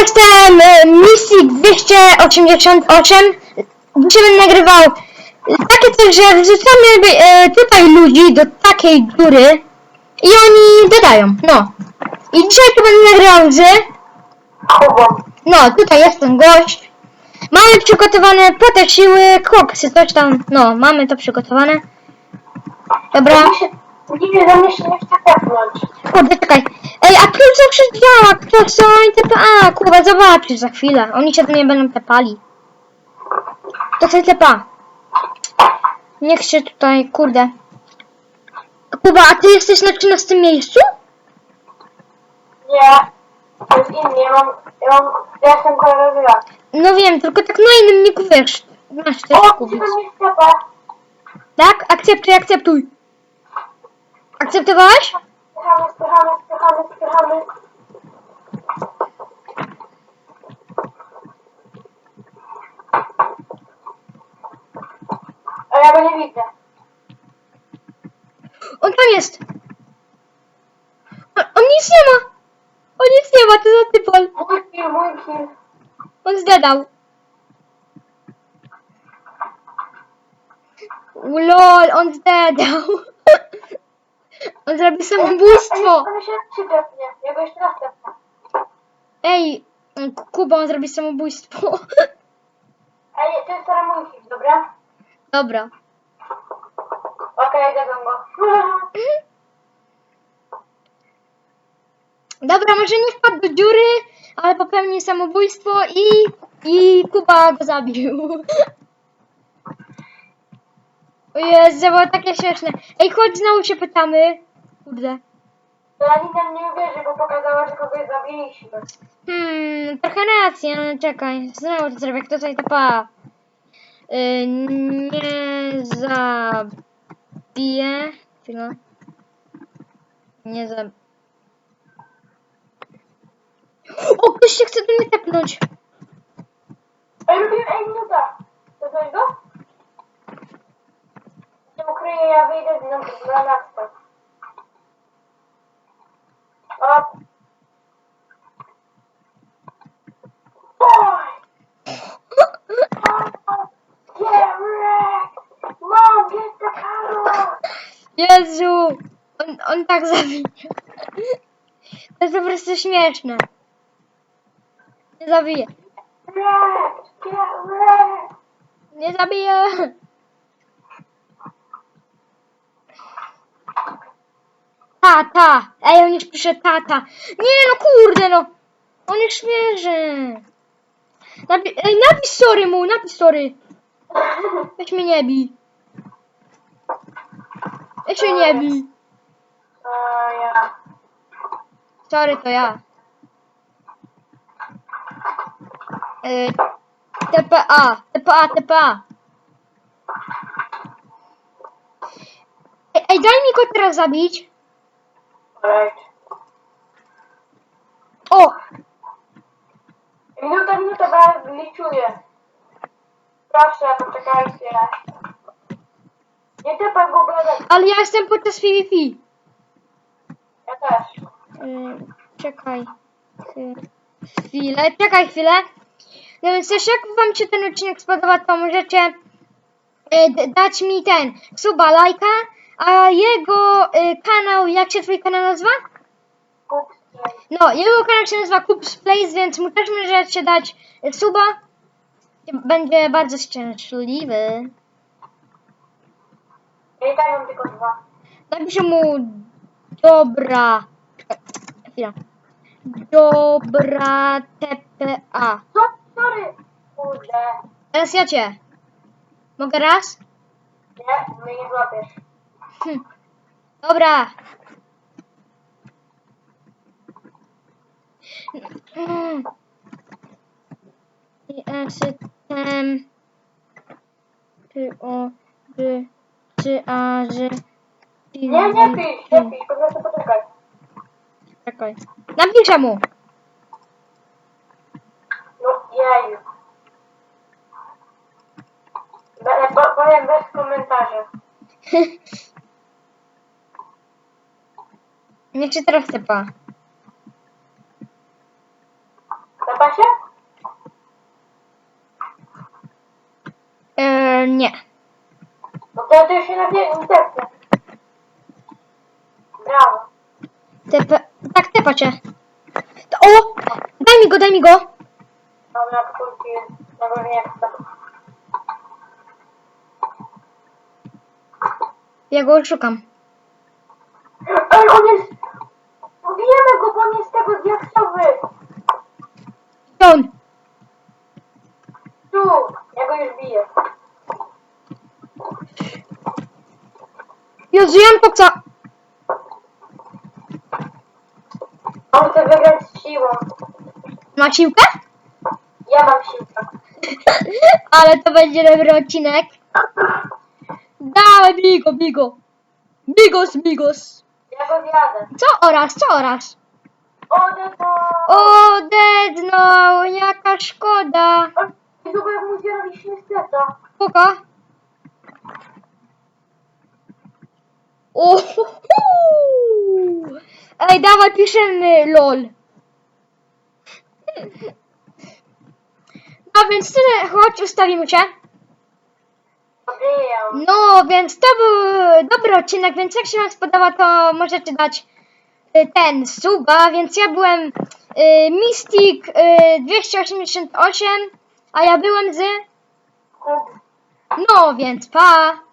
jestem Mystic 288. Dzisiaj będę nagrywał e, takie coś, że wrzucamy e, tutaj ludzi do takiej dziury i oni dodają, no. I dzisiaj to będę nagrywał z... No, tutaj jest ten gość. Mamy przygotowane po te siły, koksy, coś tam. No, mamy to przygotowane. Dobra. Widzicie, że mnie się nie chce tepnąć. Kurde, czekaj. Ej, a klucz zawsze działa. Kto są oni tepa? A, kurwa, zobaczysz za chwilę. Oni się do mnie będą tepali. To co tepa? Niech się tutaj, kurde. Kuba, a ty jesteś na 13 miejscu? Nie. To jest inny, ja mam, ja mam, ja jestem kolorowy lat. No wiem, tylko tak na innym niku wiesz. Masz też O, kupić. Tak? Akceptuj, akceptuj. Akceptowałeś? Spychamy, spychamy, spychamy, spychamy. A ja go nie widzę. On tam jest. On, on nic nie ma. On nic nie ma, to za typol. Mój kill, mój kill. On zdedał. Lol, on zdedał. On zrobi samobójstwo. On się przytepnie. Ja go jeszcze raz tepnę. Ej, Kuba, on zrobi samobójstwo. Ej, to jest teraz mój dobra? Dobra. Okej, okay, go. Dobra, może nie wpadł do dziury, ale popełnił samobójstwo i, i Kuba go zabił. O Jezu, było takie śmieszne. Ej, chodź, znowu się pytamy. Kurde. Lanina mnie uwierzy, bo pokazała, że kogoś zabiliśmy. Hmm, trochę racji, ale czekaj. Znowu to zrobię, kto tutaj to pa. Yy, nie zabiję. Chwila. Nie zabiję. O, ktoś się chce do mnie tepnąć. Ej, robimy, ej, minuta. To go? Ukryję, ja wyjdę z na, na nakstę. O! Oj! Get wrecked! Mom, get the camera! Jezu! On, on tak zabija. To jest po prostu śmieszne. Nie zabije. Wrecked! Get wrecked! Nie zabije. Tata! Ej, on już pisze tata. Nie no kurde no! On jest śmieszy. Napi Ej, napisz sorry mu, napisz sorry. Weź mnie nie bij. Weź mnie nie bij. A ja. Sorry, to ja. Y, TPA, TPA, TPA. Ej, ej, daj mi go teraz zabić. O! Minuta, minuta, bo ja liczuję. Proszę, poczekajcie. Nie typaj go, będę. Ale ja jestem podczas PvP. Ja też. Y, czekaj. Chy- Chwilę, czekaj chwilę. No więc też jak wam się ten odcinek spodoba, to możecie y, dać mi ten suba, lajka, a jego y, kanał, jak się twój kanał nazywa? No, jego kanał się nazywa Kups Place, więc mu też możecie dać y, suba. Będzie bardzo szczęśliwy. Ja i tak mam tylko dwa. Napiszę mu dobra. Czekaj, chwila. Dobra TPA. Co? Sorry. Kurde. Teraz ja cię. Mogę raz? Nie, mnie nie złapiesz. Hm. Dobra. Mm. Jestem. Czy o. Czy. Czy a. Że. Nie, nie pisz, nie pisz, po prostu poczekaj. Czekaj. Napiszę mu. No, jeju. Be, bo, powiem bez komentarzy. Wiecie, teraz tepa. Tepa się? Eee, nie. No to ty się na tepnie. Brawo. Tepa... Tak, tepa cię. O! Daj mi go, daj mi go! Mam na kurki, na górze nie chcę. Ja go szukam. Ja mam koksa! On chce wygrać z siłą. Ma siłkę? Ja mam siłkę. Ale to będzie dobry odcinek. Dawaj, bigo, bigo. Bigos, bigos. Ja go zjadę. Co oraz, co oraz? Odetnął! Odednął, jaka szkoda. Zobacz, jak mu zjadliśmy seta. Puka. Uhuhu. Ej, dawaj, piszemy lol. No więc tyle, chodź, ustawimy. Odbijam. No, więc to był dobry odcinek, więc jak się wam spodoba, to możecie dać y, ten suba, więc ja byłem y, Mystic y, 288, a ja byłem z... No, więc pa!